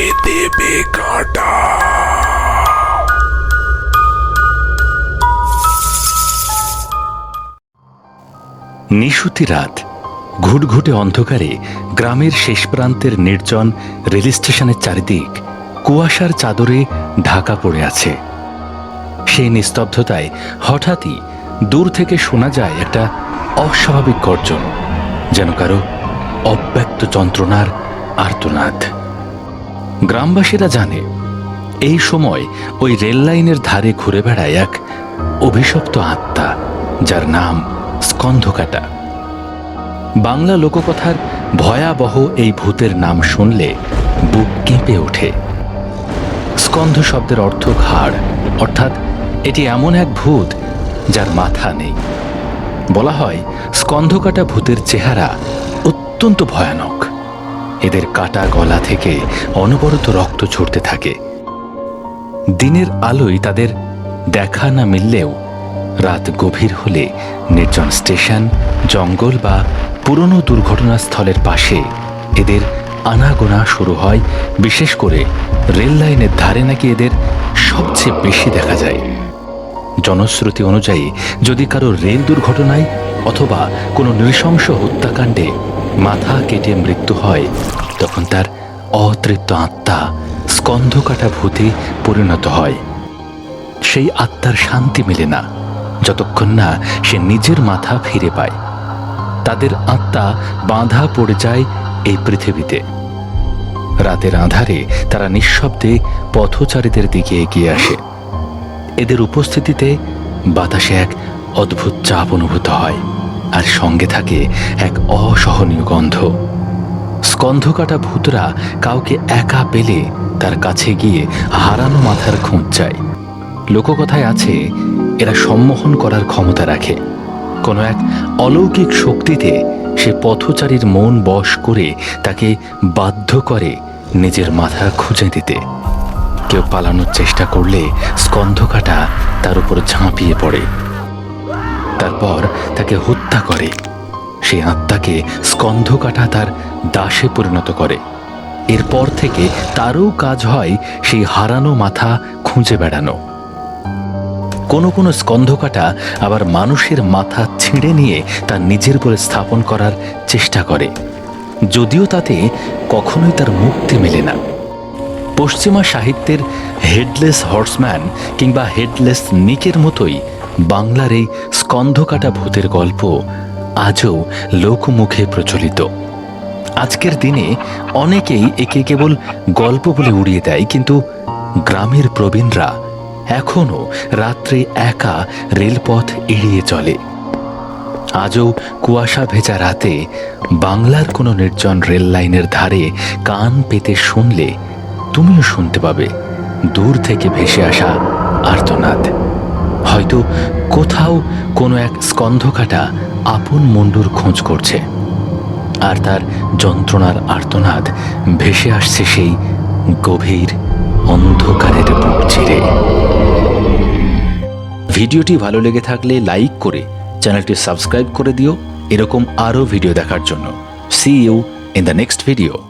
দেবে নিশুতি রাত, ঘুটঘুটে অন্ধকারে গ্রামের শেষ প্রান্তের নির্জন রেল স্টেশনের চারিদিক কুয়াশার চাদরে ঢাকা পড়ে আছে। সেই নিস্তব্ধতায় হঠাৎই দূর থেকে শোনা যায় একটা অস্বাভাবিক গর্জন, যেন কারও অব্যক্ত যন্ত্রণার আর্তনাদ। গ্রামবাসীরা জানে, এই সময় ওই রেল লাইনের ধারে ঘুরে বেড়ায় এক অভিশপ্ত আত্মা, যার নাম স্কন্ধকাটা। বাংলা লোককথার ভয়াবহ এই ভূতের নাম শুনলে বুক কেঁপে ওঠে। স্কন্ধ শব্দের অর্থ ঘাড়, অর্থাৎ এটি এমন এক ভূত যার মাথা নেই। বলা হয়, স্কন্ধকাটা ভূতের চেহারা অত্যন্ত ভয়ানক। এদের কাটা গলা থেকে অনবরত রক্ত ঝরতে থাকে। দিনের আলোয় তাদের দেখা না মিললেও রাত গভীর হলে নির্জন স্টেশন, জঙ্গল বা পুরনো দুর্ঘটনাস্থলের পাশে এদের আনাগোনা শুরু হয়। বিশেষ করে রেল লাইনের ধারে নাকি এদের সবচেয়ে বেশি দেখা যায়। জনশ্রুতি অনুযায়ী যদি কারও রেল দুর্ঘটনায় অথবা কোনো নৃশংস হত্যাকাণ্ডে মাথা কেটে মৃত্যু হয়। তখন তার অতৃপ্ত আত্মা স্কন্ধকাটা ভূতে পরিণত হয়। সেই আত্মার শান্তি মেলে না, যতক্ষণ না সে নিজের মাথা ফিরে পায়। তাদের আত্মা বাঁধা পড়ে যায় এই পৃথিবীতে। রাতের আধারে তারা নিঃশব্দে পথচারীদের দিকে এগিয়ে আসে। এদের উপস্থিতিতে বাতাসে এক অদ্ভুত চাপ অনুভূত হয়। আর সঙ্গে থাকে এক অসহনীয় গন্ধ। স্কন্ধকাটা ভূতরা কাউকে একা পেলে তার কাছে গিয়ে হারানো মাথার খোঁজ চায়। লোককথায় আছে, এরা সম্মোহন করার ক্ষমতা রাখে। কোনো এক অলৌকিক শক্তিতে সে পথচারীর মন বশ করে তাকে বাধ্য করে নিজের মাথা খুঁজে দিতে। কেউ পালানোর চেষ্টা করলে স্কন্ধকাটা তার উপর ঝাঁপিয়ে পড়ে। তারপর তাকে হত্যা করে। সেই আত্মাকে স্কন্ধকাটা তার দাসে পরিণত করে। এরপর থেকে তারও কাজ হয় সেই হারানো মাথা খুঁজে বেড়ানো। কোনো কোনো স্কন্ধকাটা আবার মানুষের মাথা ছিঁড়ে নিয়ে তার নিজের বলে স্থাপন করার চেষ্টা করে। যদিও তাতে কখনোই তার মুক্তি মেলে না। পশ্চিমা সাহিত্যের হেডলেস হর্সম্যান কিংবা হেডলেস নিকের মতোই বাংলার এই স্কন্ধকাটা ভূতের গল্প আজও লোকমুখে প্রচলিত। আজকের দিনে অনেকেই একে কেবল গল্প বলে উড়িয়ে দেয়, কিন্তু গ্রামের প্রবীণরা এখনও রাত্রে একা রেলপথ এড়িয়ে চলে। আজও কুয়াশা ভেজা রাতে বাংলার কোনো নির্জন রেল লাইনের ধারে কান পেতে শুনলে তুমিও শুনতে পাবে, দূর থেকে ভেসে আসা আর্তনাদ। হয়তো কোথাও কোনো এক স্কন্ধকাটা আপন মুন্ডুর খোঁজ করছে। আর তার যন্ত্রণার আর্তনাদ ভেসে আসছে সেই গভীর অন্ধকারের বুক চিরে ভিডিওটি ভালো লেগে থাকলে লাইক করে চ্যানেলটি সাবস্ক্রাইব করে দিও। এরকম আরও ভিডিও দেখার জন্য। See you in the next video